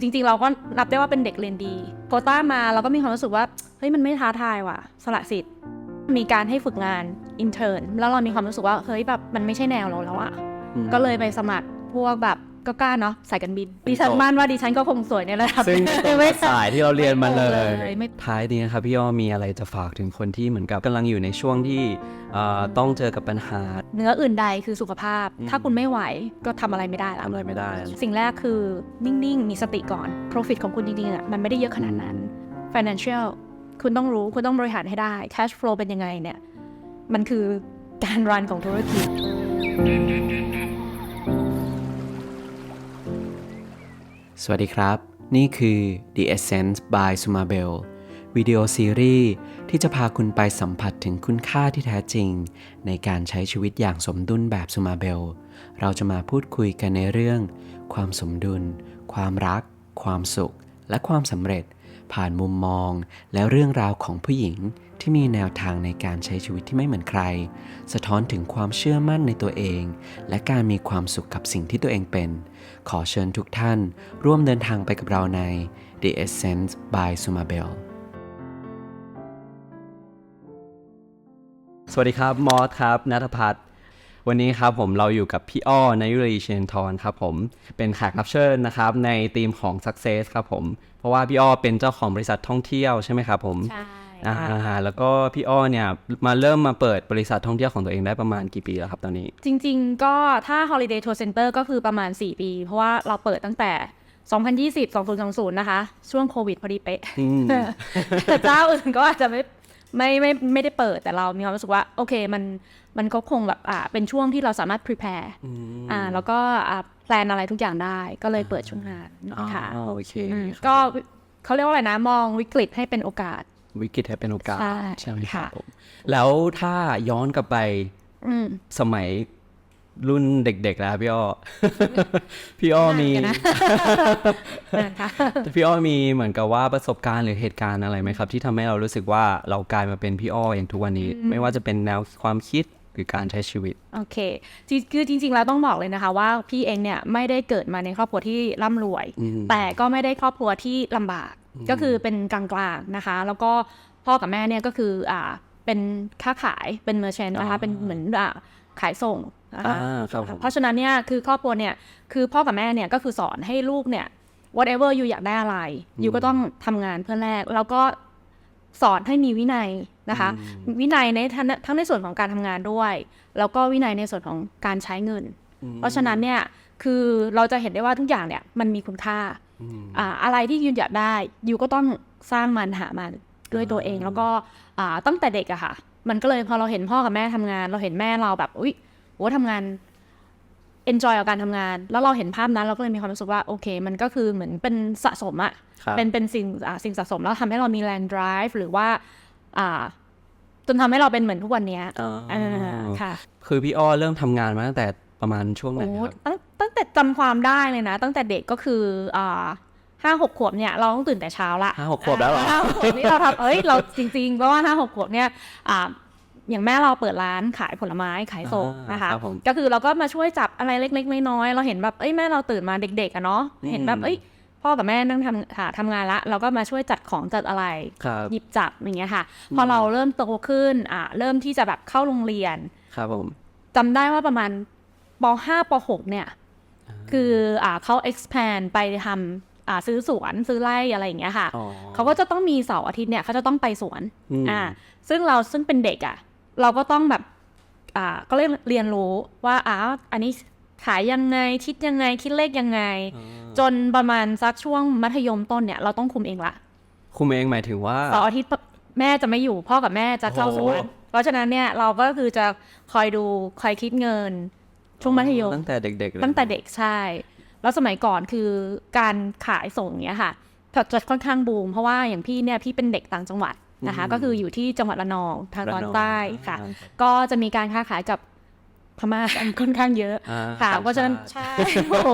จริงๆ เราก็นับได้ว่าเป็นเด็กเรียนดี โควต้ามาเราก็มีความรู้สึกว่า เฮ้ย มันไม่ท้าทายว่ะ สละสิทธิ์ มีการให้ฝึกงานอินเทอร์แล้วเรามีความรู้สึกว่า เฮ้ย แบบ มันไม่ใช่แนวเราแล้วอะอืมก็เลยไปสมัครพวกแบบ ก็กล้าเนาะสายการบิน ดิฉันมั่นว่าดิฉันก็คงสวยในระดับซึ่งตรงไม่กับสายที่เราเรียนมาเลย ไม่ไม่ท้ายนี้นะครับพี่อ้อมีอะไรจะฝากถึงคนที่เหมือนกับกำลังอยู่ในช่วงที่เอ่อต้องเจอกับปัญหา เนื้ออื่นใดคือสุขภาพอืมถ้าคุณไม่ไหวก็ทำอะไรไม่ได้ละทำอะไรไม่ได้ สิ่งแรกคือนิ่งๆ มีสติก่อน profit ของคุณจริงๆอะมันไม่ได้เยอะขนาดนั้น financial คุณต้องรู้คุณต้องบริหารให้ได้ cash flow เป็นยังไงเนี่ยมันคือการรันของธุรกิจ สวัสดีครับ นี่คือ The Essence by Sumabel วิดีโอซีรีส์ที่จะพาคุณไปสัมผัสถึงคุณค่าที่แท้จริง ในการใช้ชีวิตอย่างสมดุลแบบ Sumabel เราจะมาพูดคุยกันในเรื่อง ความสมดุล ความรัก ความสุข และความสำเร็จ ผ่านมุมมอง และเรื่องราวของผู้หญิง ที่มีแนวทางในการใช้ชีวิตที่ไม่เหมือนใคร สะท้อนถึงความเชื่อมั่นในตัวเอง และการมีความสุขกับสิ่งที่ตัวเองเป็น ขอเชิญทุกท่าน ร่วมเดินทางไปกับเราใน The Essence by Sumabel สวัสดีครับ มอสครับนัทพัฒน์วันนี้ครับผมเราอยู่กับพี่อ้อนายุรีเชนทรครับผมเป็นแขกรับเชิญนะครับในทีมของ Success ครับผม เพราะว่าพี่อ้อเป็นเจ้าของบริษัทท่องเที่ยวใช่ไหมครับผม ใช่ อ่าแล้วก็พี่อ้อเนี่ยมาเริ่มมาเปิดบริษัทท่องเที่ยวของตัวเองได้ประมาณกี่ปีแล้วครับตอนนี้ จริง ๆ ก็ถ้า holiday tour center ก็คือประมาณ 4 ปี เพราะว่าเราเปิดตั้งแต่ 2020 2020 นะคะ ช่วงโควิดพอดีเป๊ะอืมแต่เจ้าอื่นก็อาจจะไม่ไม่ไม่ไม่ได้เปิดแต่เรามีความรู้สึกว่า โอเคมันมันก็คงแบบอ่าเป็นช่วงที่เราสามารถ prepare อ่าแล้วก็อ่าแพลนอะไรทุกอย่างได้ก็เลยเปิดช่วงงานค่ะอ๋อโอเคอืมครับก็เขาเรียกว่าอะไรนะมองวิกฤตให้เป็นโอกาส วิกฤตให้เป็นโอกาส ใช่ไหมครับค่ะผมแล้วถ้าย้อนกลับไปอืมสมัยรุ่นเด็กๆแล้วพี่อ้อ พี่อ้อมีนานเหมือนกันนะนะคะพี่อ้อมีเหมือนกับว่าประสบการณ์หรือเหตุการณ์อะไรไหมครับ ที่ทำให้เรารู้สึกว่าเรากลายมาเป็นพี่อ้ออย่างทุกวันนี้ ไม่ว่าจะเป็นแนวความคิดหรือการใช้ชีวิต โอเคจริงคือจริง ๆ แล้วต้องบอกเลยนะคะว่าพี่เองเนี่ยไม่ได้เกิดมาในครอบครัวที่ร่ำรวยอืมแต่ก็ไม่ได้ครอบครัวที่ลำบาก ก็คือเป็นกลางๆนะคะ แล้วก็พ่อกับแม่เนี่ยก็คืออ่าเป็นค้าขายเป็นเมอร์เชนนะคะเป็นเหมือนอ่าขายส่งนะคะอ่าครับผมเพราะฉะนั้นเนี่ยคือครอบครัวเนี่ยคือพ่อกับแม่เนี่ยก็คือสอนให้ลูกเนี่ย whatever อยู่อยากได้อะไรอยู่ก็ต้องทำงานเพื่อแลกแล้วก็สอนให้มีวินัยนะคะ วินัยในทั้งทั้งในส่วนของการทำงานด้วย แล้วก็วินัยในส่วนของการใช้เงิน เพราะฉะนั้นเนี่ยคือเราจะเห็นได้ว่าทุกอย่างเนี่ยมันมีคุณค่า อ่าอะไรที่ยูอยากได้ยูก็ต้องสร้างมันหามันด้วยตัวเองแล้วก็อ่าตั้งแต่เด็กอะค่ะ มันก็เลยพอเราเห็นพ่อกับแม่ทำงาน เราเห็นแม่เราแบบอุ้ยโอ้ทำงาน enjoy กับการทำงาน แล้วเราเห็นภาพนั้นเราก็เลยมีความรู้สึกว่าโอเค มันก็คือเหมือนเป็นสะสมอะครับเป็นเป็นสิ่งอ่าสิ่งสะสมแล้วทำให้เรามีแรง drive หรือว่าอ่าจนทำให้เราเป็นเหมือนทุกวันเนี้ยอ๋ออ่าค่ะ คือพี่อ้อเริ่มทำงานมาตั้งแต่ ประมาณช่วงไหนโอ้ครับตั้งตั้งแต่จำความได้เลยนะ ตั้งแต่เด็กก็คืออ่าห้าหกขวบเนี่ยเราต้องตื่นแต่เช้าละห้าหกขวบแล้วเหรอห้าหกขวบนี่เราทำเอ้ยเราจริงๆเพราะว่าห้าหกขวบเนี่ยอ่าอย่างแม่เราเปิดร้านขายผลไม้ขายส่งอ่านนะคะครับผมก็คือเราก็มาช่วยจับอะไรเล็กๆน้อยๆเราเห็นแบบเอ้ยแม่เราตื่นมาเด็กๆอะเนาะอืมเห็นแบบเอ้ยพ่อกับแม่นั่งทำหาทำงานละ เราก็มาช่วยจัดของจัดอะไรครับหยิบจับอย่างเงี้ยค่ะ พอเราเริ่มโตขึ้นอ่าเริ่มที่จะแบบเข้าโรงเรียนครับผมจำได้ว่าประมาณ ป .5 ป .6 เนี่ย คืออ่าเขา expand ไปทำอ่าซื้อสวนซื้อไร่อะไรอย่างเงี้ยค่ะอ๋อเขาก็จะต้องมีเสาร์อาทิตย์เนี่ยเขาจะต้องไปสวนอืมอ่าซึ่งเราซึ่งเป็นเด็กอะ เราก็ต้องแบบอ่าก็เรียนเรียนรู้ว่าอ่าอันนี้ขายยังไงคิดยังไงคิดเลขยังไง จนประมาณสักช่วงมัธยมต้นเนี่ย เราต้องคุมเองละคุมเองหมายถึงว่าเสาร์อาทิตย์แม่จะไม่อยู่พ่อกับแม่จะเข้าสวนโอ้โหเพราะฉะนั้นเนี่ยเราก็คือจะคอยดูคอยคิดเงิน ช่วงมัธยมตั้งแต่เด็กๆเลยตั้งแต่เด็กใช่ แล้วสมัยก่อนคือการขายส่งเนี้ยค่ะจะค่อนข้างบูมเพราะว่าอย่างพี่เนี่ยพี่เป็นเด็กต่างจังหวัดนะคะก็คืออยู่ที่จังหวัดระนองทางตอนใต้ค่ะอ่าก็จะมีการค้าขายกับพม่าค่อนข้างเยอะอ่าค่ะต่างเพราะฉะนั้นชาติใช่โอ้โห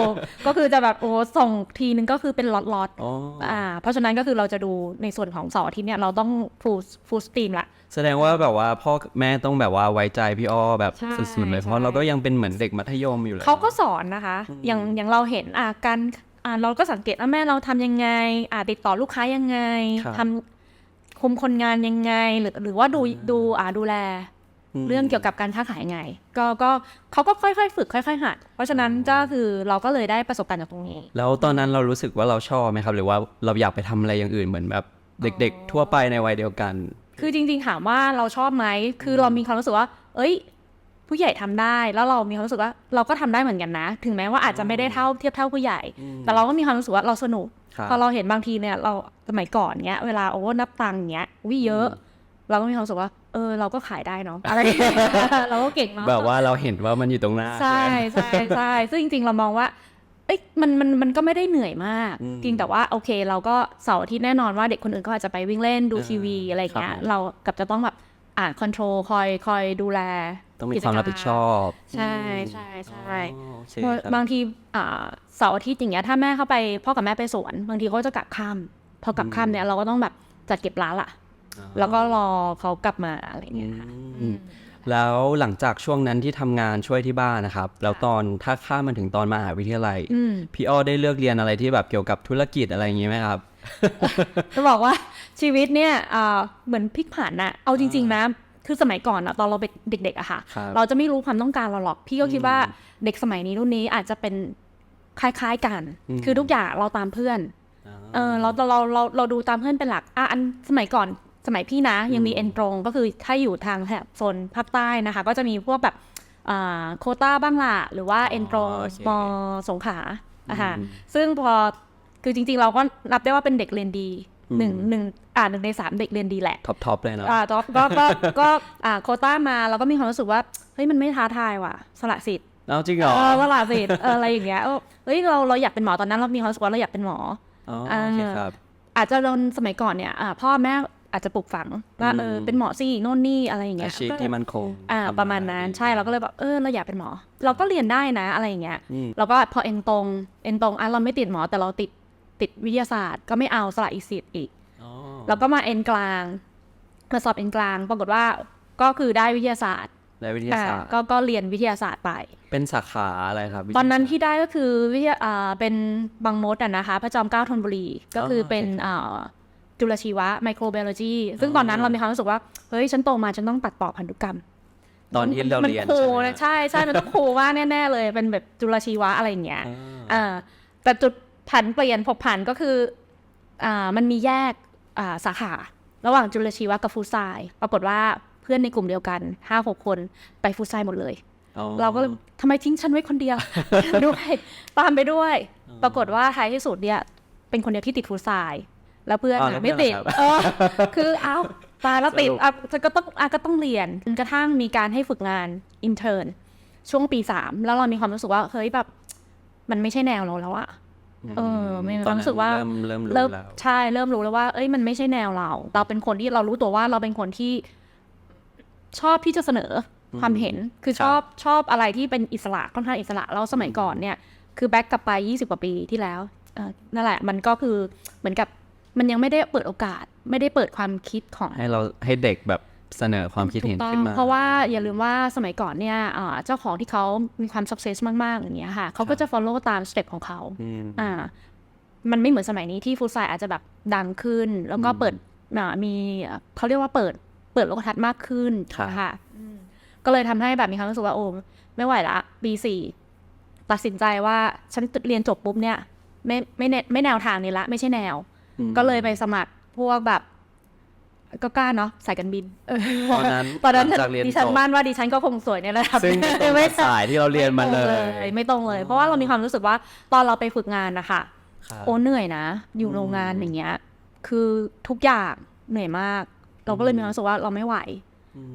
ก็คือจะแบบโอ้ส่งทีนึงก็คือเป็นล็อตๆอ๋อออ่าเพราะฉะนั้นก็คือเราจะดูในส่วนของเสาร์อาทิตย์เนี่ยเราต้อง full full stream ละ แสดงว่าแบบว่าพ่อกับแม่ต้องแบบว่าไว้ใจพี่อ้อแบบใช่สุดๆเลยใช่เพราะเราก็ยังเป็นเหมือนเด็กมัธยมอยู่เลย เขาก็สอนนะคะ อย่างอย่างเราเห็นอ่าการอ่าเราก็สังเกตว่าแม่เราทำยังไง อ่าติดต่อลูกค้ายังไงครับ ทำคุมคนงานยังไง หรือหรือว่าดูดูอ่าดูแลเรื่องเกี่ยวกับการค้าขายไง ก็ก็เขาก็ค่อยๆ ฝึกค่อยๆหัดเพราะฉะนั้นก็คือเราก็เลยได้ประสบการณ์จากตรงนี้ แล้วตอนนั้นเรารู้สึกว่าเราชอบไหมครับ หรือว่าเราอยากไปทำอะไรอย่างอื่นเหมือนแบบเด็ก ๆ ทั่วไปในวัยเดียวกัน คือจริง ๆ ถามว่าเราชอบไหม คือเรามีความรู้สึกว่า เอ้ย ผู้ใหญ่ทำได้ แล้วเรามีความรู้สึกว่าเราก็ทำได้เหมือนกันนะ ถึงแม้ว่าอาจจะไม่ได้เท่าเทียบเท่าผู้ใหญ่ แต่เราก็มีความรู้สึกว่าเราสนุกครับพอเราเห็นบางทีเนี่ยเราสมัยก่อนเนี้ย เวลาโอ้นับตังค์เนี้ยวิเยอะ เราก็มีความรู้สึกว่า เออ เราก็ขายได้เนาะ อะไรอย่างเงี้ยเราก็เก่งเนาะ แบบว่าเราเห็นว่ามันอยู่ตรงหน้า ใช่ไหมใช่ใช่ซึ่งจริงๆเรามองว่า เอ้ยมันมันมันก็ไม่ได้เหนื่อยมากอืมจริงแต่ว่าโอเค เราก็เสาร์อาทิตย์แน่นอนว่าเด็กคนอื่นก็อาจจะไปวิ่งเล่นดูอ่าทีวีอะไรอย่างเงี้คยรับผมเรากับจะต้องแบบอ่านคอนโทรลคอยคอยดูแล ต้องมีความรับผิดชอบ ใช่ใช่ใช่อ๋อโอเคเพราะครับบางทีอ่าเสาร์อาทิตย์อย่างเงี้ยถ้าแม่เข้าไปพ่อกับแม่ไปสวน บางทีเขาจะกลับค่ำพอกลับค่ำเนี่ยเราก็ต้องแบบจัดเก็บร้านละแล้วก็รอเขากลับมาอะไรอย่างเงี้ยค่ะอืม แล้วหลังจากช่วงนั้นที่ทำงานช่วยที่บ้านนะครับ แล้วตอนถ้าข้ามมาถึงตอนมหาวิทยาลัยอืมพี่อ้อได้เลือกเรียนอะไรที่แบบเกี่ยวกับธุรกิจอะไรอย่างงี้ไหมครับจะบอกว่าชีวิตเนี่ยอ่าเหมือนพลิกผันอะเอาจริง ๆนะคือสมัยก่อนอะตอนเราเป็นเด็กๆอะค่ะครับเราจะไม่รู้ความต้องการเราหรอก พี่ก็คิดว่าเด็กสมัยนี้รุ่นนี้อาจจะเป็นคล้ายๆกัน คือทุกอย่างเราตามเพื่อนเออเราเราเราเราดูตามเพื่อนเป็นหลักอะอันสมัยก่อน สมัยพี่นะยังมีเอ็นตรงก็คือถ้าอยู่ทางแถบโซนภาคใต้นะคะ ก็จะมีพวกแบบอ่าโควต้าบ้างล่ะหรือว่าเอ็นตรงโอเคมสงขลาอะค่ะซึ่งพอคือจริง ๆ เราก็นับได้ว่าเป็นเด็กเรียนดีหนึ่งหนึ่งอ่าหนึ่งในสามเด็กเรียนดีแหละท็อปท็อปเลยเนาะอ่าก็ก็ก็ก็อ่าโควต้ามาเราก็มีความรู้สึกว่าเฮ้ยมันไม่ท้าทายว่ะ สละสิทธิ์เอาจริงเหรอเออสละสิทธิ์เอออะไรอย่างเงี้ยเออเฮ้ยเราเราอยากเป็นหมอตอนนั้นเรามีความรู้สึกว่าเราอยากเป็นหมออ๋อโอเคครับอาจจะโดนสมัยก่อนเนี่ยอ่าพ่อแม่ อาจจะปลูกฝังว่าอืมเออเป็นหมอสิโน่นนี่อะไรอย่างเงี้อายชีพที่มันคงอ่าทำประมาณนั้นใช่เราก็เลยแบบเออเราอยากเป็นหมอ เราก็เรียนได้นะอะไรอย่างเงี้ยอืมเราก็พอเอ็นตรงเอ็นตรงอะเราไม่ติดหมอแต่เราติดติดวิทยาศาสตร์ ก็ไม่เอาสละอีสิทธิ์อีกอ๋อแล้วก็มาเอ็นกลางมาสอบเอ็นกลาง ปรากฏว่าก็คือได้วิทยาศาสตร์และวิทยาอ่าศาสตร์ก็ก็เรียนวิทยาศาสตร์ไป เป็นสาขาอะไรครับวิทยาตอนนั้นศาสตร์ที่ได้ก็คือวิทยาอ่าเป็นบางมดอะนะคะ พระจอมเกล้าธนบุรี ก็คือเป็นอ่า จุลชีวะไมโคร b บ o โลจีซึ่งตอนนั้นเรามีความรู้สึกว่า เฮ้ย ฉันโตมาฉันต้องตัดต่อพันธุกรรม ตอนที่เรามันเรียนคูลใช่ไหมนะใช่ใช่มันต้องคูลมากแน่ ๆ เลย เป็นแบบจุลชีวะอะไรอย่างเงี้ยอ่าอ่าแต่จุดผันเปลี่ยนผกผันก็คืออ่ามันมีแยกอ่าสาขา ระหว่างจุลชีวะกับฟูดไซด์ปรากฏว่าเพื่อนในกลุ่มเดียวกันห้าหกคนไปฟูดไซด์หมดเลยอ๋อเราก็เลยทำไมทิ้งฉันไว้คนเดียวด้วยตามไปด้วย ปรากฏว่าท้ายที่สุดเนี่ยเป็นคนเดียวที่ติดฟูดไซด์ แล้วเพื่อนอ๋ออะแล้วไม่ติดเพื่อนล่ะครับเออคือเอาตายแล้วติดสรุปอะฉันก็ต้องอะก็ต้องเรียนจนกระทั่งมีการให้ฝึกงานอินเทอร์นช่วงปีสามแล้วเรามีความรู้สึกว่าเฮ้ยแบบมันไม่ใช่แนวเราแล้วอะเออมีความรู้สึกว่าตอนนั้นเริ่มเริ่มรู้เริ่มแล้วใช่เริ่มรู้แล้วว่า เอ้ยมันไม่ใช่แนวเรา เราเป็นคนที่เรารู้ตัวว่าเราเป็นคนที่ ชอบที่จะเสนออความเห็นคือครับชอบชอบอะไรที่เป็นอิสระค่อนข้างอิสระแล้วสมัยก่อนเนี่ย คือแบ็กกลับไป20กว่าปีที่แล้วเออนั่นแหละ มันก็คือเหมือนกับ มันยังไม่ได้เปิดโอกาส ไม่ได้เปิดความคิดของ ให้เราให้เด็กแบบเสนอความคิดถูเห็นกต้องขึ้นมา เพราะว่าอย่าลืมว่าสมัยก่อนเนี่ยอ่าเจ้าของที่เขามีความ success มากๆอย่างเงี้ยค่ะเขาก็จะ follow ตามสเต็ปของเขาอืมอ่ามันไม่เหมือนสมัยนี้ที่ฟูดไซอาจจะแบบดังขึ้น แล้วก็เปิดอ่ามีเขาเรียกว่าเปิดเปิดโลกทัศน์มากขึ้นครับนะคะอืมก็เลยทำให้แบบมีความรู้สึกว่าโอ้ไม่ไหวละปีสี่ตัดสินใจว่าฉันเรียนจบปุ๊บเนี่ย ไม่ไม่แนไม่แนวทางนี้ละ ไม่ใช่แนวอืม ก็เลยไปสมัครพวกแบบ ก็กล้าเนาะสายการบินเออตอนนั้นตอนนั้นหลังจากเรียนดิฉันจบมั่นว่าดิฉันก็คงสวยในระดับซึ่งตรงไม่กับสายที่เราเรียนมาเลย ไม่ตรงเลย เพราะว่าเรามีความรู้สึกว่าตอนเราไปฝึกงานนะคะครับโอ้เหนื่อยนะ อยู่โรงงานอย่างเงี้ย คือทุกอย่างเหนื่อยมาก เราก็เลยมีความรู้สึกว่าเราไม่ไหว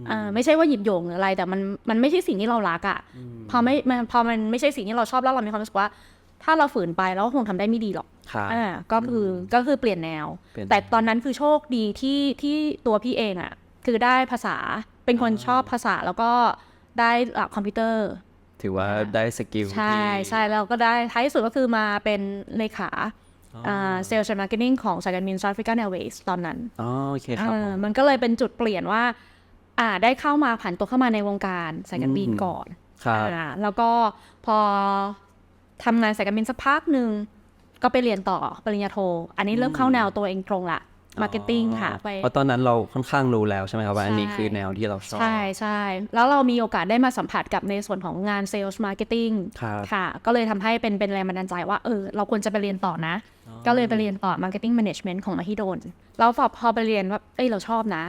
อ่าไม่ใช่ว่าหยิบโยงหรืออะไร แต่มันมันไม่ใช่สิ่งที่เรารักอะ่ะพอไม่มันพอมันไม่ใช่สิ่งที่เราชอบแล้วเรามีความรู้สึกว่า ถ้าเราฝืนไปเราก็คงทำได้ไม่ดีหรอกครับอ่าก็คือก็คือเปลี่ยนแนวเปลี่ยนแต่ตอนนั้นคือโชคดีที่ที่ตัวพี่เองอะ่ะ คือได้ภาษาเป็นคนชอบภาษาแล้วก็ได้หลักคอมพิวเตอร์ ถือว่าได้สกิลใช่ที่ใช่แล้วก็ได้ท้ายที่สุดก็คือมาเป็นเลขาเซลล์ชันมาร์เก็ตติ้งของสายการบิน South African Airways ตอนนั้นอ๋อโอเคครับเออมันก็เลยเป็นจุดเปลี่ยนว่าอ่าได้เข้ามาผันตัวเข้ามาในวงการสายการบินอืมก่อนครับอ่าแล้วก็พอ ทำงานสายการบินสักพักหนึ่งก็ไปเรียนต่อปริญญาโท อันนี้เริ่มเข้าแนวตัวเองตรงละมาร์เก็ตติ้งค่ะไปเพราะตอนนั้นเราค่อนข้างรู้แล้วใช่ไหมครับว่าอันนี้ใช่คือแนวที่เราชอบใช่ใช่แล้วเรามีโอกาสได้มาสัมผัสกับในส่วนของงานเซลส์มาร์เก็ตติ้งครับค่ะ ก็เลยทำให้เป็นเป็นแรงบันดาลใจว่าเออเราควรจะไปเรียนต่อนะ ก็เลยไปเรียนต่อ Marketing Management ของมหิดลแล้วพอพอไปเรียนว่าเอ้ยเราชอบนะ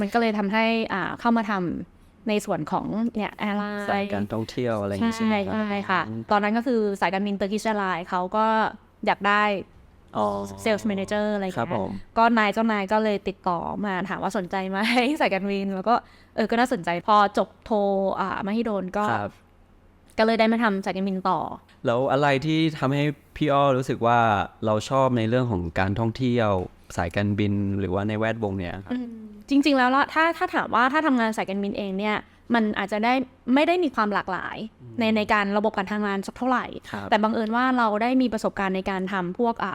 มันก็เลยทำให้อ่าเข้ามาทำ ในส่วนของเนี่ยแอร์ไลน์สายการท่องเที่ยวอะไรอย่างใช่งี้ใช่ไหมครับใช่ค่ะ ตอนนั้นก็คือสายการบินเตอร์กิชไลน์เขาก็อยากได้อ๋อเซลส์แมเนเจอร์อะไรอย่างครับเงี้ผยมก็นายเจ้านายก็เลยติดต่อมาถามว่าสนใจไหมสายการบินแล้วก็เออก็น่าสนใจพอจบโทอ่ามหิดลก็ครับก็เลยได้มาทำสายการบินต่อ แล้วอะไรที่ทำให้พี่อ้อรู้สึกว่าเราชอบในเรื่องของการท่องเที่ยว สายการบินหรือว่าในแวดวงเนี่ยครับจริง ๆ แล้วละถ้าถ้าถามว่าถ้าทำงานสายการบินเองเนี่ยมันอาจจะได้ไม่ได้มีความหลากหลายในในการระบบการทำงานสักเท่าไหร่ครับแต่บังเอิญว่าเราได้มีประสบการณ์ในการทำพวกอ่า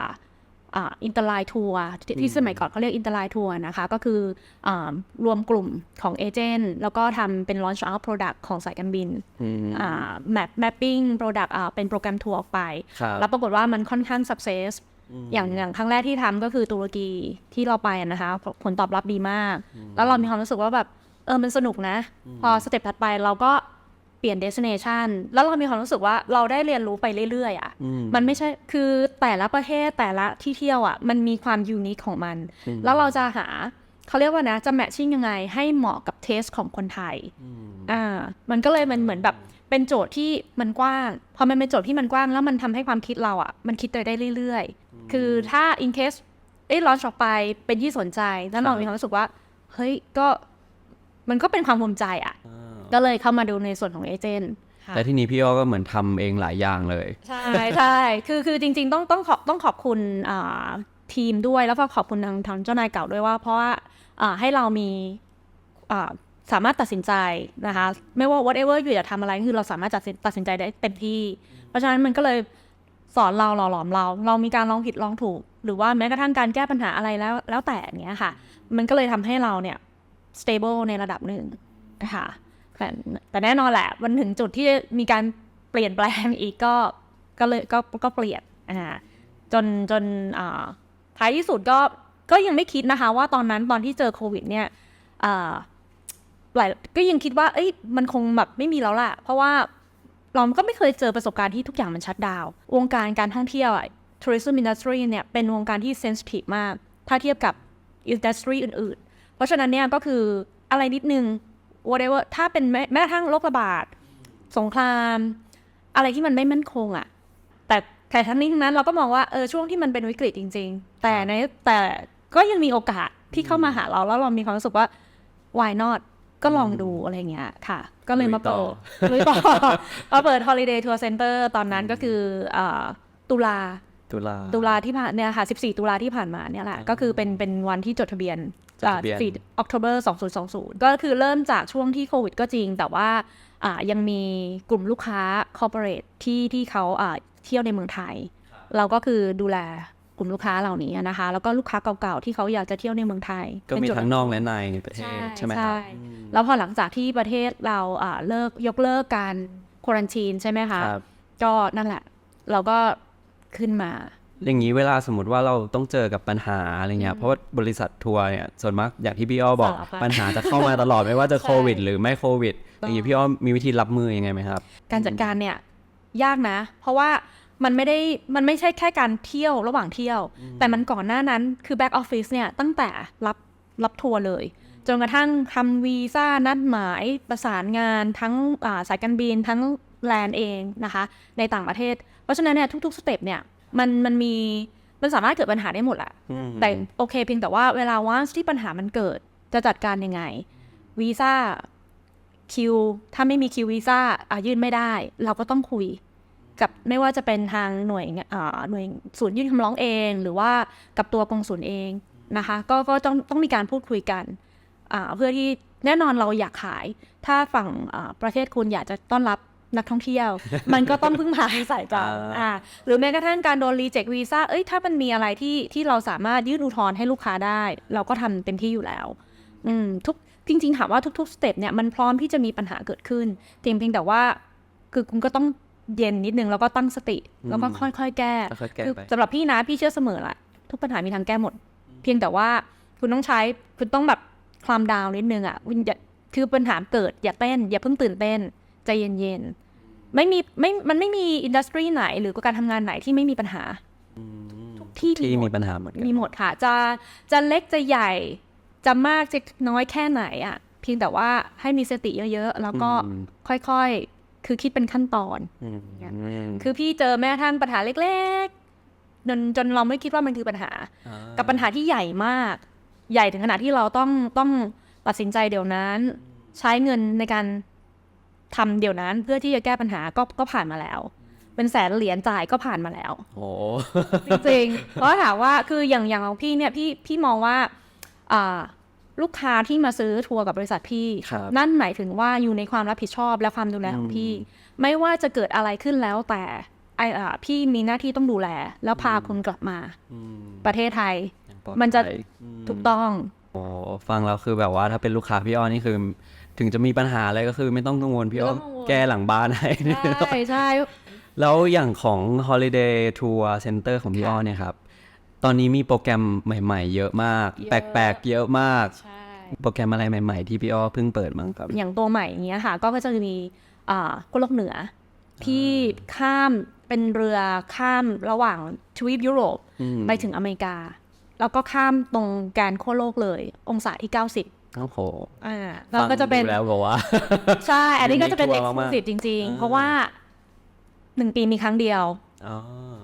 อ่าอินเตอร์ไลน์ทัวร์ที่สมัยก่อนเขาเรียกอินเตอร์ไลน์ทัวร์นะคะ ก็คืออารวมกลุ่มของเอเจนต์แล้วก็ทำเป็น launch out product ของสายการบินอืมอ่า map mapping product อ่าเป็นโปรแกรมทัวร์ออกไปครับแล้วปรากฏว่ามันค่อนข้าง success อย่างอย่างครั้งแรกที่ทำก็คือตุรกีที่เราไปอะนะคะผผลตอบรับดีมาก แล้วเรามีความรู้สึกว่าแบบเออมันสนุกนะ พอสเต็ปถัดไปเราก็เปลี่ยน destination แล้วเรามีความรู้สึกว่าเราได้เรียนรู้ไปเรื่อยๆอะ่ะ มันไม่ใช่คือแต่ละประเทศแต่ละที่เที่ยวอะ่ะ มันมีความยูนิคของมัน แล้วเราจะหาเขาเรียกว่านะ จะแมทชิ่งยังไงให้เหมาะกับเทสของคนไทยอ่ามันก็เลยมันเหมือนแบบเป็นโจทย์ที่มันกว้าง พอมันเป็นโจทย์ที่มันกว้างแล้วมันทำให้ความคิดเราอะ่ะ มันคิดไปได้เรื่อยๆ คือถ้า in case เอ้ยลอนออกไปเป็นที่สนใจแล้วเรามีความรู้สึกว่า เฮ้ยก็มันก็เป็นความภูมิใจอะ่ะ ก็เลยเข้ามาดูในส่วนของเอเจนต์ค่ะแต่ที่นี้พี่อ้อก็เหมือนทำเองหลายอย่างเลย ใช่ใช่คือคือจริง ๆ ต้องต้องขอบต้องขอบคุณอ่าทีมด้วยแล้วก็ขอบคุณทางทางเจ้านายเก่าด้วยว่า เพราะว่าอ่าให้เรามีอ่าสามารถตัดสินใจนะคะ ไม่ว่า whatever อยู่จะทำอะไรคือเราสามารถตัดสินตัดสินใจได้เต็มที่ เพราะฉะนั้นมันก็เลย สอนเราหล่อหลอมเรา เรามีการลองผิดลองถูก หรือว่าแม้กระทั่งการแก้ปัญหาอะไรแล้วแล้วแต่เงี้ยค่ะ มันก็เลยทำให้เราเนี่ย stable ในระดับหนึ่งนะคะแต่แต่แน่นอนแหละมันถึงจุดที่มีการเปลี่ยนแปลงอีกก็ก็เลยก็ก็เปลี่ยนอ่าจนจนอ่าท้ายที่สุดก็ก็ยังไม่คิดนะคะ ว่าตอนนั้นตอนที่เจอโควิดเนี่ยอ่าหลายก็ยังคิดว่า เอ้ยมันคงแบบไม่มีแล้วล่ะ เพราะว่า เราก็ไม่เคยเจอประสบการณ์ที่ทุกอย่างมันชัดดาว วงการการท่องเที่ยวอะ tourism industry เนี่ยเป็นวงการที่ sensitive มาก ถ้าเทียบกับ industry อื่นๆ เพราะฉะนั้นเนี่ยก็คืออะไรนิดนึง whatever ถ้าเป็นแม้แม้กระทั่งโรคระบาด สงคราม อะไรที่มันไม่มั่นคงอะ่ะ แต่แต่ทั้งนี้ทั้งนั้นเราก็มองว่าเออช่วงที่มันเป็นวิกฤตจริง ๆ แต่ในแต่ก็ยังมีโอกาสที่เข้ามาหาเราแล้วเรามีความรู้สึกว่า why not ก็ลองดูอะไรเงี้ยค่ะ ก็เลยมาเปิดลุยต่อมาเปิด holiday tour center ตอนนั้นก็คือเอ่อตุลาตุลาตุลาที่ผ่านเนี่ยค่ะ 14 ตุลาที่ผ่านมาเนี่ยแหละ ก็คือเป็นเป็นวันที่จดทะเบียนจดทะเบียนสี่ออก October 2020ก็คือเริ่มจากช่วงที่โควิดก็จริง แต่ว่าอ่ายังมีกลุ่มลูกค้า corporate ที่ที่เขาอ่าเที่ยวในเมืองไทย เราก็คือดูแล กลุ่มลูกค้าเหล่านี้นะคะ แล้วก็ลูกค้าเก่าๆ ที่เขาอยากจะเที่ยวในเมืองไทย ก็มีเป็นจุดทั้งนอกและในประเทศใช่ไหมครับแล้วพอหลังจากที่ประเทศเราอ่าเลิกยกเลิกการควอรันทีนใช่ไหมคะครับก็นั่นแหละ เราก็ขึ้นมา อย่างนี้เวลาสมมติว่าเราต้องเจอกับปัญหาอะไรเงี้ยเพราะว่าบริษัททัวร์เนี่ยส่วนมากอย่างที่พี่อ้อบอกสารพัดปัญหาจะเข้ามาตลอดไม่ว่าจะใช่โควิด หรือไม่โควิดอย่างนี้พี่อ้อมีวิธีรับมือยังไงไหมครับ การจัดการเนี่ยยากนะ เพราะว่า มันไม่ได้มันไม่ใช่แค่การเที่ยวระหว่างเที่ยว แต่มันก่อนหน้านั้นคือ back office เนี่ยตั้งแต่รับรับทัวร์เลย จนกระทั่งทำวีซ่านัดหมายประสานงานทั้งอ่าสายการบินทั้งแลนด์เองนะคะ ในต่างประเทศ เพราะฉะนั้นเนี่ยทุกๆสเต็ปเนี่ยมันมันมีมันสามารถเกิดปัญหาได้หมดแหละแต่โอเคเพียงแต่ว่าเวลาว่าที่ปัญหามันเกิดจะจัดการยังไงวีซ่าคิวถ้าไม่มีคิววีซ่าอะยื่นไม่ได้ เราก็ต้องคุย กับไม่ว่าจะเป็นทางหน่วยอ่าหน่วยศูนย์ยื่นคำร้องเอง หรือว่ากับตัวกองศูนย์เองนะคะ ก็ก็ต้องต้องมีการพูดคุยกันอ่าเพื่อที่แน่นอนเราอยากขาย ถ้าฝั่งอ่าประเทศคุณอยากจะต้อนรับนักท่องเที่ยว มันก็ต้องพึ่งพาอาศัยกันอ่าอ่าหรือแม้กระทั่งการโดนรีเจ็ควีซ่าเอ้ยถ้ามันมีอะไรที่ที่เราสามารถยื่นอุทธรณ์ให้ลูกค้าได้ เราก็ทำเต็มที่อยู่แล้ว อืมทุกจริงๆถามว่าทุกๆสเต็ปเนี่ยมันพร้อมที่จะมีปัญหาเกิดขึ้นเพียงเพียงแต่ว่าคือคุณก็ต้อง เย็นนิดนึงแล้วก็ตั้งสติ แล้วก็ค่อยๆ แก้ค่อยๆแก้คือไปสำหรับพี่นะพี่เชื่อเสมอละทุกปัญหามีทางแก้หมด เพียงแต่ว่าคุณต้องใช้คุณต้องแบบคลามดาวนิดนึงอะคุณอย่าคือปัญหาเกิดอย่าเต้น อย่าเพิ่งตื่นเต้นใจเย็นๆไม่มีไม่มันไม่มีอินดัสทรีไหน หรือการทำงานไหนที่ไม่มีปัญหาทุกที่ที่มีหมมีดปัญหาเหมือนกันมีหมดค่ะ จะจะเล็กจะใหญ่จะมากจะน้อยแค่ไหนอะเพียงแต่ว่าให้มีสติเยอะๆ แล้วก็อืมค่อยๆ คือคิดเป็นขั้นตอนอืมคือพี่เจอแม้กระทั่งปัญหาเล็กๆจนจนเราไม่คิดว่ามันคือปัญหาอ่ากับปัญหาที่ใหญ่มาก ใหญ่ถึงขนาดที่เราต้องต้องตัดสินใจเดี๋ยวนั้น ใช้เงินในการทำเดี๋ยวนั้นเพื่อที่จะแก้ปัญหาก็ก็ผ่านมาแล้ว เป็นแสนเหรียญจ่ายก็ผ่านมาแล้วโอ้จริงๆเพราะถามว่าคืออย่างอย่างของพี่เนี่ยพี่พี่มองว่าอ่า ลูกค้าที่มาซื้อทัวร์กับบริษัทพี่ครับนั่นหมายถึงว่าอยู่ในความรับผิดชอบและความดูแลของพี่ ไม่ว่าจะเกิดอะไรขึ้นแล้วแต่ไออ่าพี่มีหน้าที่ต้องดูแล แล้วพาคุณกลับมาอืมประเทศไทยยังปลอดมันจะภัยอืมถูกต้องโอ้ฟังแล้วคือแบบว่าถ้าเป็นลูกค้าพี่อ้อนี่คือ ถึงจะมีปัญหาอะไรก็คือไม่ต้องกังวลพี่อ้อไม่ต้องกังวลแก้หลังบ้านให้ใช่ใช่แล้วอย่างของ Holiday Tour Center ของพี่ค่ะอ้อเนี่ยครับ ตอนนี้มีโปรแกรมใหม่ ๆ เยอะมาก เยอะ แปลกๆ เยอะมาก ใช่ โปรแกรมอะไรใหม่ ๆ ที่พี่อ้อเพิ่งเปิดมั้งครับ อย่างตัวใหม่อย่างเงี้ยค่ะ ก็จะมีอ่าขั้วโลกเหนือ ที่ข้ามเป็นเรือข้ามระหว่างทวีปยุโรปอืมไปถึงอเมริกา แล้วก็ข้ามตรงแกนขั้วโลกเลย องศาที่ 90โอ้โหอ่าแล้วก็จะเป็น ฟังดูแล้วบอกว่า ใช่ อันนี้ก็จะเป็นมีเอ็กทัวร์ซ์คลูมากๆซีฟจริงอ่าๆเพราะว่าหนึ่งปีมีครั้งเดียว อ๋อ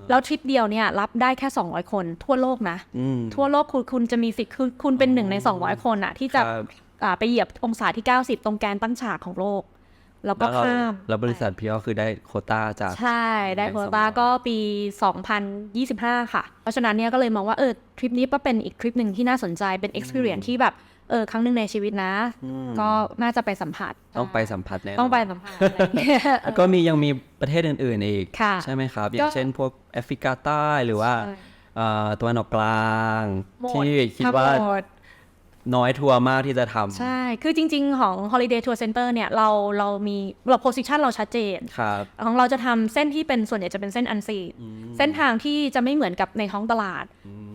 แล้วทริปเดียวเนี่ยรับได้แค่ 200 คนทั่วโลกนะอืมทั่วโลกคุณคุณจะมีสิทธิ์คือคุณเป็นหนึ่งใน 200 คนอะที่จะครับอ่าไปเหยียบองศาที่ 90 ตรงแกนตั้งฉากของโลก แล้วก็แล้วเราข้าม แล้วบริษัทพี่อ้อคือได้โควต้าจาก ใช่ ได้เป็นโควต้า200ก็ปี 2025 ค่ะ เพราะฉะนั้นเนี่ยก็เลยมองว่าเออทริปนี้ก็เป็นอีกทริปหนึ่งที่น่าสนใจเป็น experience ที่แบบ เออครั้งหนึ่งในชีวิตนะ ก็น่าจะไปสัมผัส ต้องไปสัมผัสแน่นนต้องไปสัมผัสอะไรอย่างเงี้ยแล้วก็มียังมีประเทศอื่น ๆ อีกค่ะใช่ไหมครับอก็ย่างเช่นพวกแอฟริกาใต้หรือว่าใช่เอ่อตัวนออกกลางหมดที่คิดทั้งว่าหมด น้อยทัวร์มากที่จะทำ ใช่ คือจริง ๆ ของ Holiday Tour Center เนี่ย เราเรามีเรา position เราชัดเจน ครับ ของเราจะทำเส้นที่เป็นส่วนใหญ่จะเป็นเส้นอันซีเส้นทางที่จะไม่เหมือนกับในท้องตลาด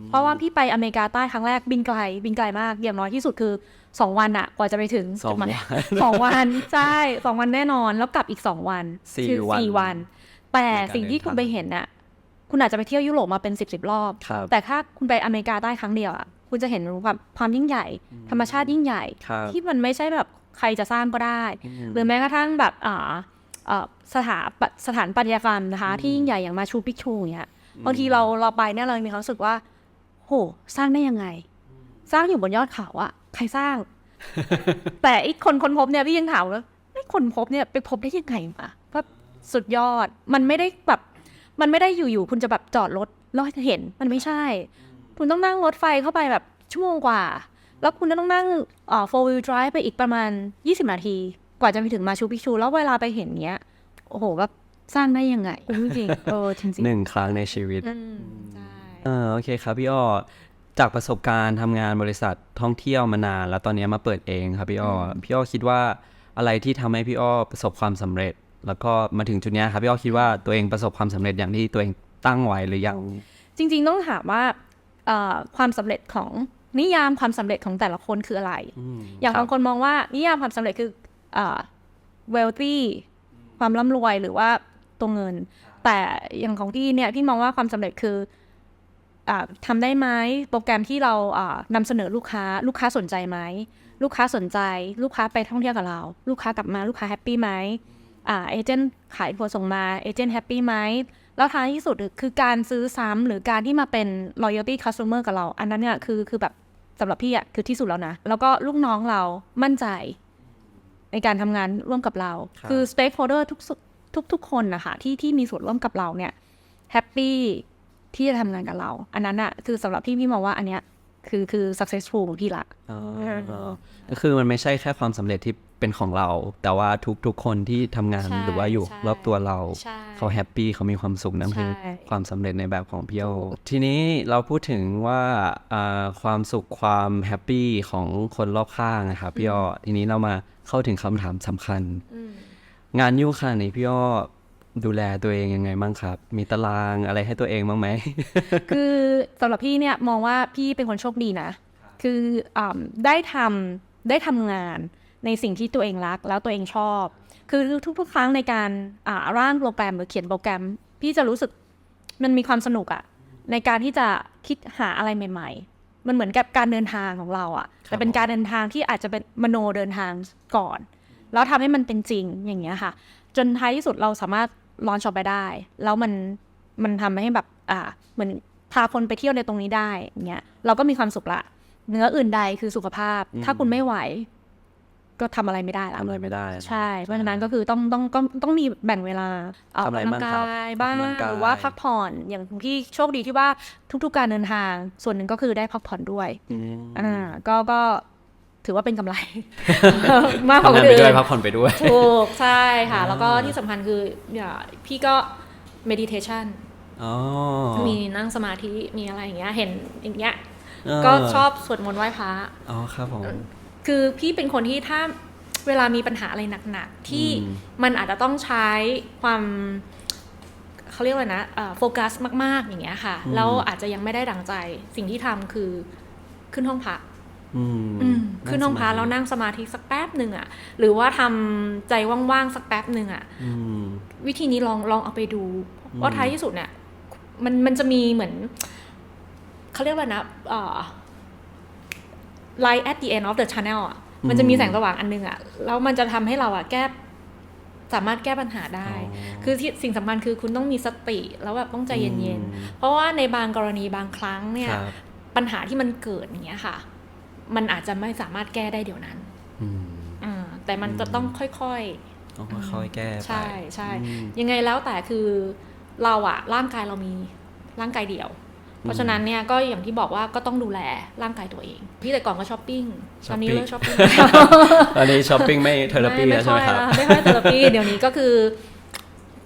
เพราะว่าพี่ไปอเมริกาใต้ครั้งแรกบินไกล บินไกลมากอย่างน้อยที่สุดคือ2วันอะกว่าจะไปถึงสองจุดหมายวันสองวัน ใช่สองวันแน่นอน แล้วกลับอีก2วันสี่คือวันสี่วัน แต่ในการสิ่งที่เดินคุณทางไปเห็นน่ะคุณอาจจะไปเที่ยวยุโรปมาเป็นสิบสิบรอบครับแต่ถ้าคุณไปอเมริกาใต้ครั้งเดียวอะ คุณจะเห็นความความยิ่งใหญ่ ธรรมชาติยิ่งใหญ่ครับที่มันไม่ใช่แบบใครจะสร้างก็ได้ หรือแม้กระทั่งแบบอ่าเอ่อสถาปสถานปัตยกรรมนะคะ ที่ยิ่งใหญ่อย่างมาชูปิกชูอย่างเงี้ยบางทีเราเราไปเนี่ยเรามีความรู้สึกว่า โหสร้างได้ยังไง สร้างอยู่บนยอดเขาอะใครสร้าง แต่ไอ้คนคนพบเนี่ยพี่ยังถามว่าไอ้คนพบเนี่ยไปพบได้ยังไงมาว่าสุดยอดมันไม่ได้แบบมันไม่ได้อยู่ๆคุณจะแบบจอดรถแล้วเห็นมันไม่ใช่ คุณต้องนั่งรถไฟเข้าไปแบบชั่วโมงกว่า แล้วคุณจะต้องนั่งเอ่อ four wheel drive ไปอีกประมาณ 20 นาที กว่าจะไปถึงมาชูปิกชู แล้วเวลาไปเห็นเนี้ย โอ้โหแบบสร้างได้ยังไงเออจริงๆเออจริงๆหนึ่งครั้งในชีวิตอืมใช่เออโอเคครับพี่อ้อจากประสบการณ์ทำงานบริษัทท่องเที่ยวมานาน แล้วตอนนี้มาเปิดเองครับพี่อ้ออพี่อ้อคิดว่าอะไรที่ทำให้พี่อ้อประสบความสำเร็จ แล้วก็มาถึงจุดเนี้ยครับพี่อ้อคิดว่าตัวเองประสบความสำเร็จอย่างที่ตัวเองตั้งไว้หรือยังจริง ๆ ต้องถามว่าเอ่อ ความสำเร็จของนิยามความสำเร็จของแต่ละคนคืออะไร อย่างครับบางคนมองว่านิยามความสำเร็จคือเอ่อ wealthy ความร่ำรวยหรือว่าตัวเงิน แต่อย่างของพี่เนี่ยพี่มองว่าความสำเร็จคืออาทำได้ไหมโปรแกรมที่เราอ่านำเสนอลูกค้า ลูกค้าสนใจไหมลูกค้าสนใจ ลูกค้าไปท่องเที่ยวกับเรา ลูกค้ากลับมาลูกค้าแฮปปี้ไหมอ่าเอเจนต์ขายทัวร์ส่งมาเอเจนต์แฮปปี้ไหม แล้วท้ายที่สุดคือการซื้อซ้ำหรือการที่มาเป็น loyalty customer กับเรา อันนั้นเนี่ยคือคือแบบสำหรับพี่อะคือที่สุดแล้วนะ แล้วก็ลูกน้องเรามั่นใจ ในการทำงานร่วมกับเราครับคือ stakeholder ทุกสุทุกทุกคนนะคะที่ที่มีส่วนร่วมกับเราเนี่ยแฮปปี้ที่จะทำงานกับเรา อันนั้นอะคือสำหรับพี่พี่มองว่าอันเนี้ยคือคือ successful ของพี่ละอ๋อก็คือมันไม่ใช่แค่ความสำเร็จที่ เป็นของเรา แต่ว่าทุกทุกคนที่ทำงานใช่หรือว่าอยู่ใช่รอบตัวเราใช่เขาแฮปปี้เขามีความสุขนั่นคือใช่ความสำเร็จในแบบของพี่โอทีนี้เราพูดถึงว่าอ่าความสุขความแฮปปี้ของคนรอบข้างนะครับพี่อ้อทีนี้เรามาเข้าถึงคำถามสำคัญ งานยุ่งขนาดนี้พี่อ้อดูแลตัวเองยังไงบ้างครับ มีตารางอะไรให้ตัวเองบ้างไหม คือสำหรับพี่เนี่ยมองว่าพี่เป็นคนโชคดีนะ คืออ่าได้ทำได้ทำงาน ในสิ่งที่ตัวเองรักแล้วตัวเองชอบ คือทุกๆ ครั้งในการอ่าร่างโปรแกรมหรือเขียนโปรแกรม พี่จะรู้สึกมันมีความสนุกอะในการที่จะคิดหาอะไรใหม่ ๆ มันเหมือนกับการเดินทางของเราอะแต่เป็นการเดินทางที่อาจจะเป็นมโนเดินทางก่อน แล้วทำให้มันเป็นจริงอย่างเงี้ยค่ะ จนท้ายที่สุดเราสามารถลอนชอปไปได้ แล้วมันมันทำให้แบบอ่าเหมือนพาคนไปเที่ยวในตรงนี้ได้อย่างเงี้ยเราก็มีความสุขละเนื้ออื่นใดคือสุขภาพอืมถ้าคุณไม่ไหว ก็ทำอะไรไม่ได้ละทำอะไรไม่ได้ ใช่ เพราะฉะนั้นก็คือต้องต้องต้องต้องมีแบ่งเวลาออกทำอะไรกำลับ้างครับกายบ้างออกกำลังกายหรือว่าพักผ่อนอย่างที่โชคดีที่ว่าทุกๆการเดินทาง ส่วนหนึ่งก็คือได้พักผ่อนด้วยอืมอ่าก็ก็ถือว่าเป็นกำไร มากกว่าทำคงานนไปอื่ด้วยนพักผ่อนไปด้วยถูกใช่ค่ะ แล้วก็ที่สำคัญคืออย่าพี่ก็ meditation อ๋อมีนั่งสมาธิมีอะไรอย่างเงี้ยเห็นอย่างเงี้ยเออก็ชอบสวดมนต์ไหว้พระอ๋อครับผม คือพี่เป็นคนที่ถ้าเวลามีปัญหาอะไรหนักๆ ที่อืมมันอาจจะต้องใช้ความเขาเรียกว่านะโฟกัสมาก ๆ อย่างเงี้ยค่ะ แล้วอาจจะยังไม่ได้ดังใจ สิ่งที่ทำคือขึ้นห้องพักอืมอืมขึ้นห้องพักสมาธิแล้วนั่งสมาธิสักแป๊บหนึ่งอะหรือว่าทำใจว่างๆสักแป๊บหนึ่งอะอืมวิธีนี้ลองลองเอาไปดูอืมว่าท้ายที่สุดเนี่ย มันมันจะมีเหมือนเขาเรียกว่านะเอ่อ light at the end of the tunnel อะมันจะมีแสงสว่างอันนึงอะแล้วมันจะทำให้เราอะแก้สามารถแก้ปัญหาได้อ๋อคือที่สิ่งสำคัญคือคุณต้องมีสติ แล้วแบบต้องใจเย็นอืมๆเพราะว่าในบางกรณีบางครั้งเนี่ยครับปัญหาที่มันเกิดอย่างเงี้ยค่ะ มันอาจจะไม่สามารถแก้ได้เดี๋ยวนั้นอืมอ่าแต่มันจะต้องค่อยๆต้องค่อยๆแก้ไปใช่ใช่อืมยังไงแล้วแต่คือเราอะร่างกายเรามีร่างกายเดี่ยว เพราะฉะนั้นเนี่ยก็อย่างที่บอกว่าก็ต้องดูแลร่างกายตัวเอง พี่แต่ก่อนก็ช้อปปิ้งตอนนี้ช้อปปิ้งเลิกช้อปปิ้งตอนนี้ช้อปปิ้งไม่เทอราปีไม่แล้วใช่ไหมครับอยละไม่ค่อยเทอราปีเดี๋ยวนี้ก็คือ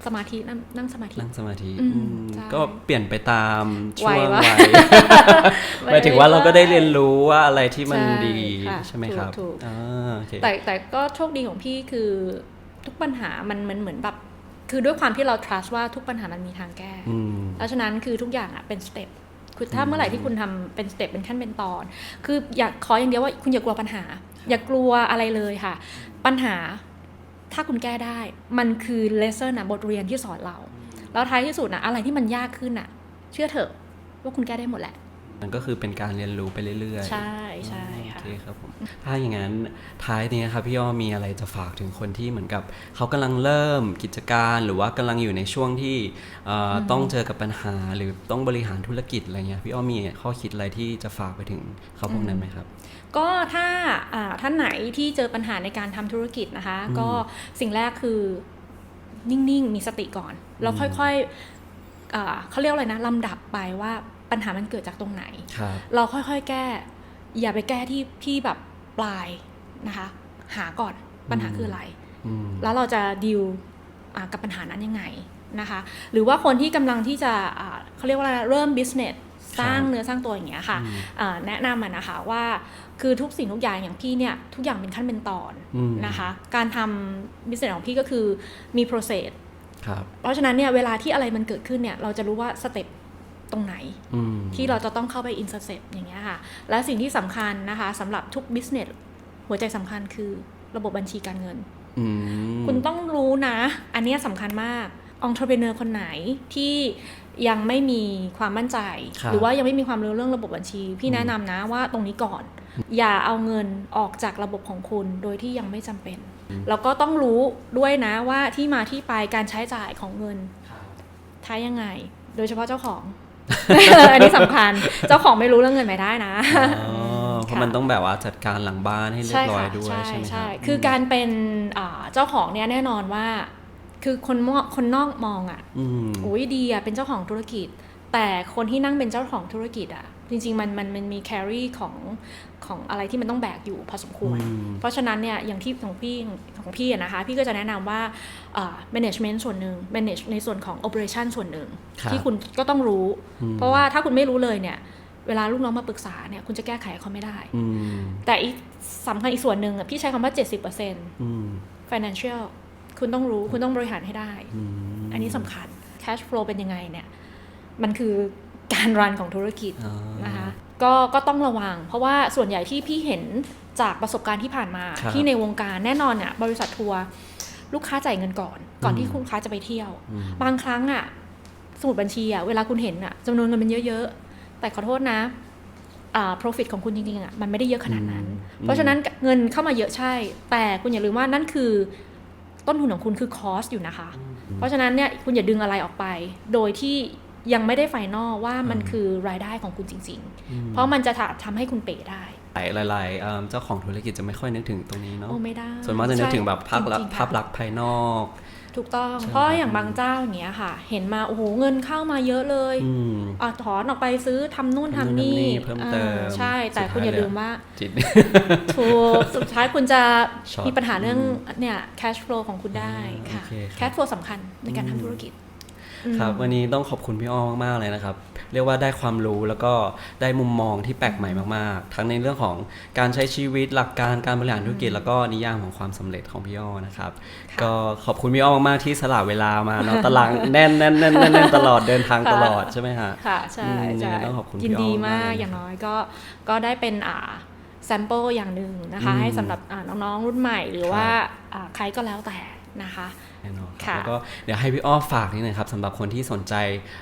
สมาธินั่งนั่งสมาธินั่งสมาธิอืมอืมใช่ก็เปลี่ยนไปตามช่วงวัยวัวะยหมายถึงว่าเราก็ได้เรียนรู้ว่าอะไรที่มันใช่ดีค่ะใช่ไหมครับถูกๆอ่าโอเคแต่แต่ก็โชคดีของพี่คือทุกปัญหามันมันเหมือนแบบคือด้วยความที่เรา trust ว่าทุกปัญหามันมีทางแก้อืมเพราะฉะนั้นคือทุกอย่างอะเป็นสเต็ป คือถ้าเมื่อไหร่ที่คุณทำเป็นสเต็ปเป็นขั้นเป็นตอน คืออยากขออย่างเดียวว่าคุณอย่ากลัวปัญหา อย่ากลัวอะไรเลยค่ะ ปัญหาถ้าคุณแก้ได้ มันคือเลเซอร์นะบทเรียนที่สอนเรา แล้วท้ายที่สุดนะอะไรที่มันยากขึ้นอะเชื่อเถอะว่าคุณแก้ได้หมดแหละ มันก็คือเป็นการเรียนรู้ไปเรื่อยๆ ใช่ใช่โอค่ะเคครับผมถ้าอย่างนั้นท้ายนี้ครับพี่ย่อมีอะไรจะฝากถึงคนที่เหมือนกับเขากำลังเริ่มกิจการหรือว่ากำลังอยู่ในช่วงที่เอ่ออต้องเจอกับปัญหาหรือต้องบริหารธุรกิจอะไรเงี้ยพี่อ้อมีข้อคิดอะไรที่จะฝากไปถึงเขาพวกนั้นไหมครับ ก็ถ้าอ่าท่านไหนที่เจอปัญหาในการทำธุรกิจนะคะอืมก็สิ่งแรกคือนิ่งๆ มีสติก่อน แล้วค่อยๆอ่าเขาเรียกอะไรนะลำดับไปว่า ปัญหามันเกิดจากตรงไหนครับเราค่อยๆแก้ อย่าไปแก้ที่ที่แบบปลายนะคะ หาก่อนปัญหาอืมคืออะไรอืมแล้วเราจะดิวอ่ากับปัญหานั้นยังไงนะคะ หรือว่าคนที่กำลังที่จะอ่าเขาเรียกว่าอะไรเริ่ม business สร้างเนื้อสร้างตัวอย่างเงี้ยค่ะอืมอ่าแนะนำอะนะคะว่าคือทุกสิ่งทุกอย่างอย่างพี่เนี่ยทุกอย่างเป็นขั้นเป็นตอนอืมนะคะ การทำ business ของพี่ก็คือมี process ครับเพราะฉะนั้นเนี่ยเวลาที่อะไรมันเกิดขึ้นเนี่ยเราจะรู้ว่าสเต็ป ตรงไหนอืมที่เราจะต้องเข้าไป intercept อย่างเงี้ยค่ะ และสิ่งที่สำคัญนะคะสำหรับทุก business หัวใจสำคัญคือระบบบัญชีการเงินอืมคุณต้องรู้นะ อันเนี้ยสำคัญมาก entrepreneur คนไหนที่ยังไม่มีความมั่นใจครับหรือว่ายังไม่มีความรู้เรื่องระบบบัญชี พี่แนะนำนะว่าตรงนี้ก่อน อย่าเอาเงินออกจากระบบของคุณโดยที่ยังไม่จำเป็น แล้วก็ต้องรู้ด้วยนะว่าที่มาที่ไปการใช้จ่ายของเงินใช้ยังไง โดยเฉพาะเจ้าของ อันนี้สำคัญ เจ้าของไม่รู้เรื่องเงินไม่ได้นะอ๋อเพราะมันต้องแบบว่าจัดการหลังบ้านให้เรียบร้อยด้วยใช่ใช่ไหมคใช่รับคือการเป็นอ่าเจ้าของเนี่ยแน่นอนว่า คือคนมองคนนอกมองอะอืมโอ้ยดีอะเป็นเจ้าของธุรกิจ แต่คนที่นั่งเป็นเจ้าของธุรกิจอะ จริงๆมันมันมันมีแครี่ของของอะไรที่มันต้องแบกอยู่พอสมควรอืมเพราะฉะนั้นเนี่ยอย่างที่ของพี่ของพี่อะนะคะ พี่ก็จะแนะนำว่าอ่า management ส่วนหนึ่ง manage ในส่วนของ operation ส่วนหนึ่งครับที่คุณก็ต้องรู้อืมเพราะว่าถ้าคุณไม่รู้เลยเนี่ยเวลาลูกน้องมาปรึกษาเนี่ยคุณจะแก้ไขเขาไม่ได้อืมแต่อีกสำคัญอีกส่วนหนึ่งอะพี่ใช้คำว่า 70%อืม financial คุณต้องรู้คุณต้องบริหารให้ได้อืมอันนี้สำคัญ cash flow เป็นยังไงเนี่ย มันคือ การรันของธุรกิจอ๋อนะคะก็ก็ต้องระวัง เพราะว่าส่วนใหญ่ที่พี่เห็นจากประสบการณ์ที่ผ่านมาครับที่ในวงการแน่นอนเนี่ยบริษัททัวร์ลูกค้าจ่ายเงินก่อน ก่อนที่คุณลูกค้าจะไปเที่ยวอืมบางครั้งอะสมุดบัญชีอะเวลาคุณเห็นอะจำนวนเงินมันเยอะๆ แต่ขอโทษนะอ่า profit ของคุณจริงๆอะมันไม่ได้เยอะขนาดนั้นอืมเพราะฉะนั้นเงินเข้ามาเยอะใช่ แต่คุณอย่าลืมว่านั่นคือ ต้นทุนของคุณคือ cost อยู่นะคะ เพราะฉะนั้นเนี่ยคุณอย่าดึงอะไรออกไป โดยที่ ยังไม่ได้ไฟนอลว่ามันคือรายได้ของคุณจริง ๆ เพราะมันจะทำให้คุณเป๋ได้หลายหลายๆเอิ่มเจ้าของธุรกิจจะไม่ค่อยนึกถึงตรงนี้เนาะโอ้ไม่ได้ส่วนมากจะนึกถึงแบบภาพลักษจริณ์งๆค่ะภาพลักษณ์ภายนอก ถูกต้อง เพราะอย่างบางเจ้าอย่างเงี้ยค่ะ เห็นมาโอ้โหเงินเข้ามาเยอะเลยอืมอะถอนออกไปซื้อทำนู่นทำทำนู่นนี่ทำนี่เพิ่มเติมอ่าใช่ แต่สุดท้ายคุณอย่าเลยลืมว่าจิตถูกสุดท้ายคุณจะช็อตมีปัญหาเรื่องเนี่ย cash flow ของคุณได้ค่ะโอเคครับ cash flow สำคัญในการทำธุรกิจ ครับวันนี้ต้องขอบคุณพี่อ้อมากๆเลยนะครับ เรียกว่าได้ความรู้แล้วก็ได้มุมมองที่แปลกใหม่มากๆ ทั้งในเรื่องของการใช้ชีวิตหลักการการบริหารธุรกิจ แล้วก็นิยามของความสำเร็จของพี่อ้อนะครับค่ะก็ขอบคุณพี่อ้อมากๆที่สละเวลามาเนาะตารางแน่นแน่นแน่นแน่นแน่นตลอดเดินทางตลอดใช่ไหมฮะค่ะใช่อืมใช่ยังไงต้องขอบคุณพี่ยินดีอ้อมมามากกเลยอย่างน้อยก็ก็ได้เป็นอ่า sample อย่างหนึ่งนะคะอืมให้สำหรับอ่าน้องๆรุ่นใหม่หรือครับว่าอ่าใครก็แล้วแต่นะคะแน่นอนครับค่ะแล้วก็เดี๋ยวให้พี่อ้อฝากนิดนึงครับสำหรับคนที่สนใจ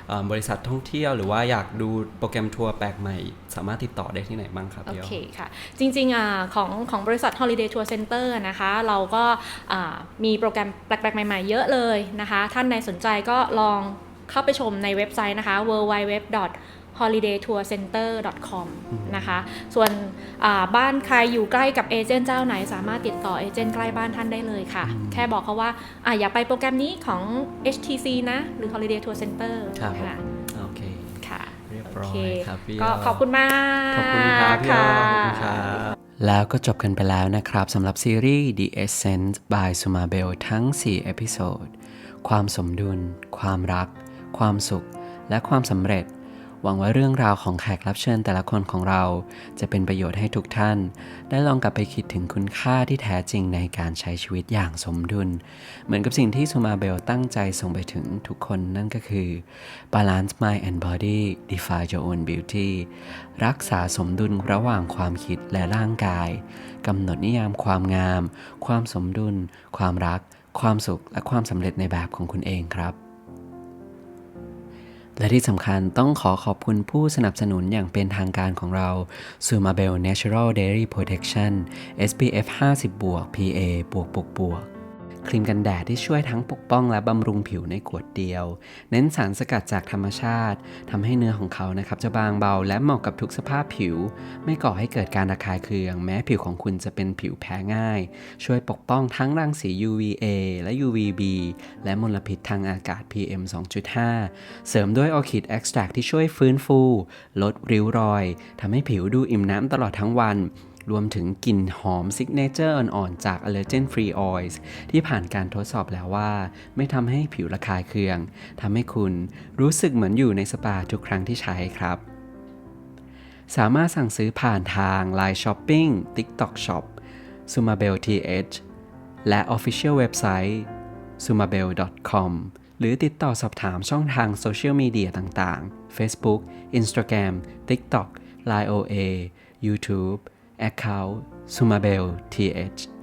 เอ่อบริษัทท่องเที่ยว หรือว่าอยากดูโปรแกรมทัวร์แปลกใหม่ สามารถติดต่อได้ที่ไหนบ้างครับโอพี่อ้อเคค่ะ จริงๆอ่าของของบริษัท Holiday Tour Center นะคะ เราก็อ่ามีโปรแกรมแปลกๆใหม่ๆ เยอะเลยนะคะ ท่านใดสนใจก็ลองเข้าไปชมในเว็บไซต์นะคะ www holidaytourcenter.com นะคะ ส่วนอ่าบ้านใครอยู่ใกล้กับเอเจนต์เจ้าไหน สามารถติดต่อเอเจนต์ใกล้บ้านท่านได้เลยค่ะ แค่บอกเขาว่าอะอยากไปโปรแกรมนี้ของ HTC นะ หรือ Holiday Tour Center ครับค่ะโอเคค่ะเรียบโอร้อยเคครับพี่ก็อ้อขอบคุณมาก ขอบคุณครับพี่อ้อขอบคุณคค่ะรับแล้วก็จบกันไปแล้วนะครับสำหรับซีรีส์ The Essence by Sumabel ทั้ง 4 เอพิโซด ความสมดุล ความรัก ความสุข และความสำเร็จ หวังว่าเรื่องราวของแขกรับเชิญแต่ละคนของเรา จะเป็นประโยชน์ให้ทุกท่าน ได้ลองกลับไปคิดถึงคุณค่าที่แท้จริงในการใช้ชีวิตอย่างสมดุล เหมือนกับสิ่งที่ซูมาเบลตั้งใจส่งไปถึงทุกคนนั่นก็คือ balance mind and body define your own beauty รักษาสมดุลระหว่างความคิดและร่างกายกำหนดนิยามความงาม ความสมดุล ความรัก ความสุขและความสำเร็จในแบบของคุณเองครับ และที่สำคัญต้องขอขอบคุณผู้สนับสนุนอย่างเป็นทางการของเรา s u m a b e l Natural Dairy Protection SPF 50 บวก PA บวกบวกบวก ครีมกันแดดที่ช่วยทั้งปกป้องและบำรุงผิวในขวดเดียว เน้นสารสกัดจากธรรมชาติทำให้เนื้อของเขานะครับจะบางเบาและเหมาะกับทุกสภาพผิว ไม่ก่อให้เกิดการระคายเคือง แม้ผิวของคุณจะเป็นผิวแพ้ง่าย ช่วยปกป้องทั้งรังสี UVA และ UVB และมลพิษทางอากาศ PM 2.5 เสริมด้วยออคิด e x t r a c t ที่ช่วยฟื้นฟู ลดริ้วรอยทำให้ผิวดูอิ่มน้ำตลอดทั้งวัน รวมถึงกลิ่นหอมซิกเนเจอร์อ่อนๆจาก Allergen Free Oils ที่ผ่านการทดสอบแล้วว่า ไม่ทำให้ผิวระคายเคืองทำให้คุณรู้สึกเหมือนอยู่ในสปาทุกครั้งที่ใช้ครับสามารถสั่งซื้อผ่านทาง Line Shopping TikTok Shop Sumabel TH และ Official Website sumabel.com หรือติดต่อสอบถามช่องทางโซเชียลมีเดียต่างๆ Facebook Instagram TikTok Line OA YouTube Account Sumabel TH